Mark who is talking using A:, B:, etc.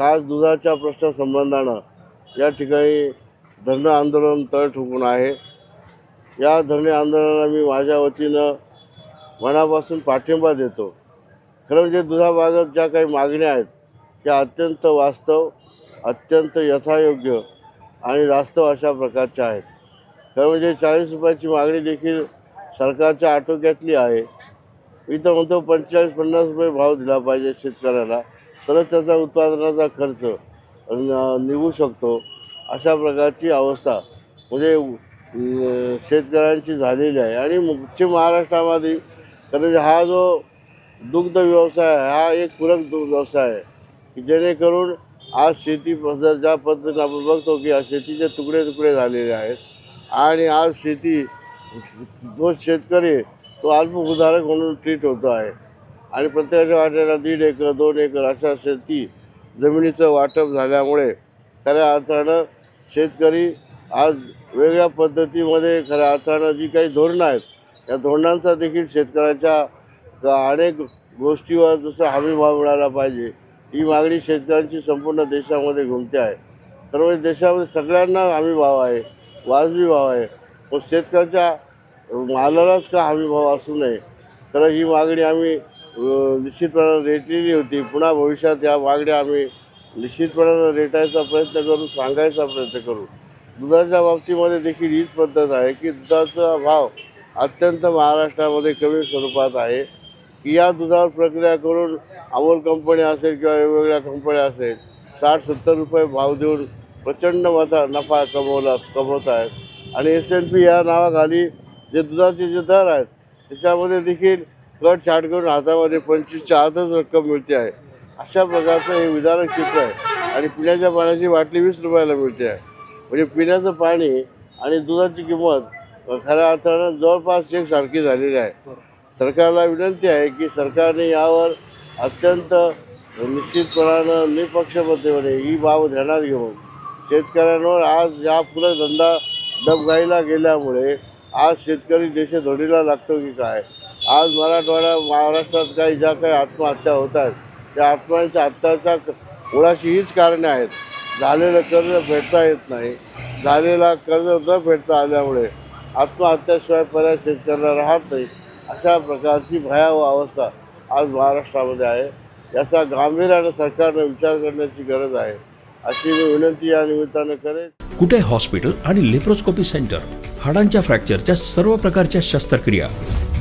A: खास दुधाच्या प्रश्न संबंधानं या ठिकाणी धरणं आंदोलन तळ ठोकून आहे. या धरणे आंदोलनाला मी माझ्या वतीनं मनापासून पाठिंबा देतो. खरं म्हणजे दुधाबाबत ज्या काही मागण्या आहेत त्या अत्यंत वास्तव अत्यंत यथायोग्य आणि रास्तव अशा प्रकारच्या आहेत. खरं म्हणजे चाळीस रुपयाची मागणी देखील सरकारच्या आटोक्यातली आहे. मी तर म्हणतो पंचेचाळीस पन्नास रुपये भाव दिला पाहिजे शेतकऱ्याला. तरच त्याचा उत्पादनाचा खर्च निघू शकतो. अशा प्रकारची अवस्था. म्हणजे शेतकऱ्यांची झालेली आहे. आणि पश्चिम महाराष्ट्रामध्ये कारण हा जो दुग्ध व्यवसाय आहे हा एक पूरक व्यवसाय आहे. की जेणेकरून आज शेती जर ज्या पद्धतीने आपण बघतो की आज शेतीचे तुकडे तुकडे झालेले आहेत आणि आज शेती जो शेतकरी तो अल्पभूधारक म्हणून ट्रीट होतो आहे. आणि प्रत्येकाच्या वाट्याला दीड एकर दोन एकर अशा शेती जमिनीचं वाटप झाल्यामुळे खऱ्या अर्थानं शेतकरी आज वेगळ्या पद्धतीमध्ये खऱ्या अर्थानं जी काही धोरणं आहेत या धोरणांचा देखील शेतकऱ्याच्या अनेक गोष्टीवर जसं हमीभाव मिळाला पाहिजे ही मागणी शेतकऱ्यांची संपूर्ण देशामध्ये घुमते आहे. तर म्हणजे देशामध्ये सगळ्यांना हमी भाव आहे वाजवी भाव आहे. पण शेतकऱ्याच्या मालालाच का हमी भाव असू नये? तर ही मागणी आम्ही निश्चितपणानं रेटलेली होती. पुन्हा भविष्यात या वागड्या आम्ही निश्चितपणानं रेटायचा प्रयत्न करू सांगायचा प्रयत्न करू. दुधाच्या बाबतीमध्ये देखील हीच पद्धत आहे की दुधाचा भाव अत्यंत महाराष्ट्रामध्ये कमी स्वरूपात आहे की या दुधावर प्रक्रिया करून अमोल कंपनी असेल किंवा वेगवेगळ्या कंपन्या असेल साठ सत्तर रुपये भाव देऊन प्रचंड मता नफा कमवला कमवत आहेत. आणि एस एन पी या नावाखाली जे दुधाचे जे दर आहेत त्याच्यामध्ये देखील कट छाट करून हातामध्ये पंचवीसच्या आतच रक्कम मिळते आहे. अशा प्रकारचं हे विदारक चित्र आहे. आणि पिण्याच्या पाण्याची बाटली वीस रुपयाला मिळते आहे. म्हणजे पिण्याचं पाणी आणि दुधाची किंमत खऱ्या अर्थानं जवळपास एकसारखी झालेली आहे. सरकारला विनंती आहे की सरकारने यावर अत्यंत निश्चितपणानं निपक्षपतेमध्ये ही बाब ध्यानात घेऊन शेतकऱ्यांवर आज या पुढे धंदा डबघाईला गेल्यामुळे आज शेतकरी देशधोडीला लागतो की काय? आज मराठवाडा महाराष्ट्रात काही ज्या काही आत्महत्या होत आहेत त्या आत्महत्या हत्याच्या मुळाशी हीच कारणे आहेत. झालेलं कर्ज फेडता येत नाही. झालेला कर्ज न फेडता आल्यामुळे आत्महत्याशिवाय पर्याय शेतकऱ्याला राहत नाही. अशा प्रकारची भयावह अवस्था आज महाराष्ट्रामध्ये आहे. याचा गांभीर्यानं सरकारनं विचार करण्याची गरज आहे. अशी मी विनंती या निमित्तानं करेन.
B: कुठे हॉस्पिटल आणि लेप्रोस्कोपी सेंटर हाडांच्या फ्रॅक्चरच्या सर्व प्रकारच्या शस्त्रक्रिया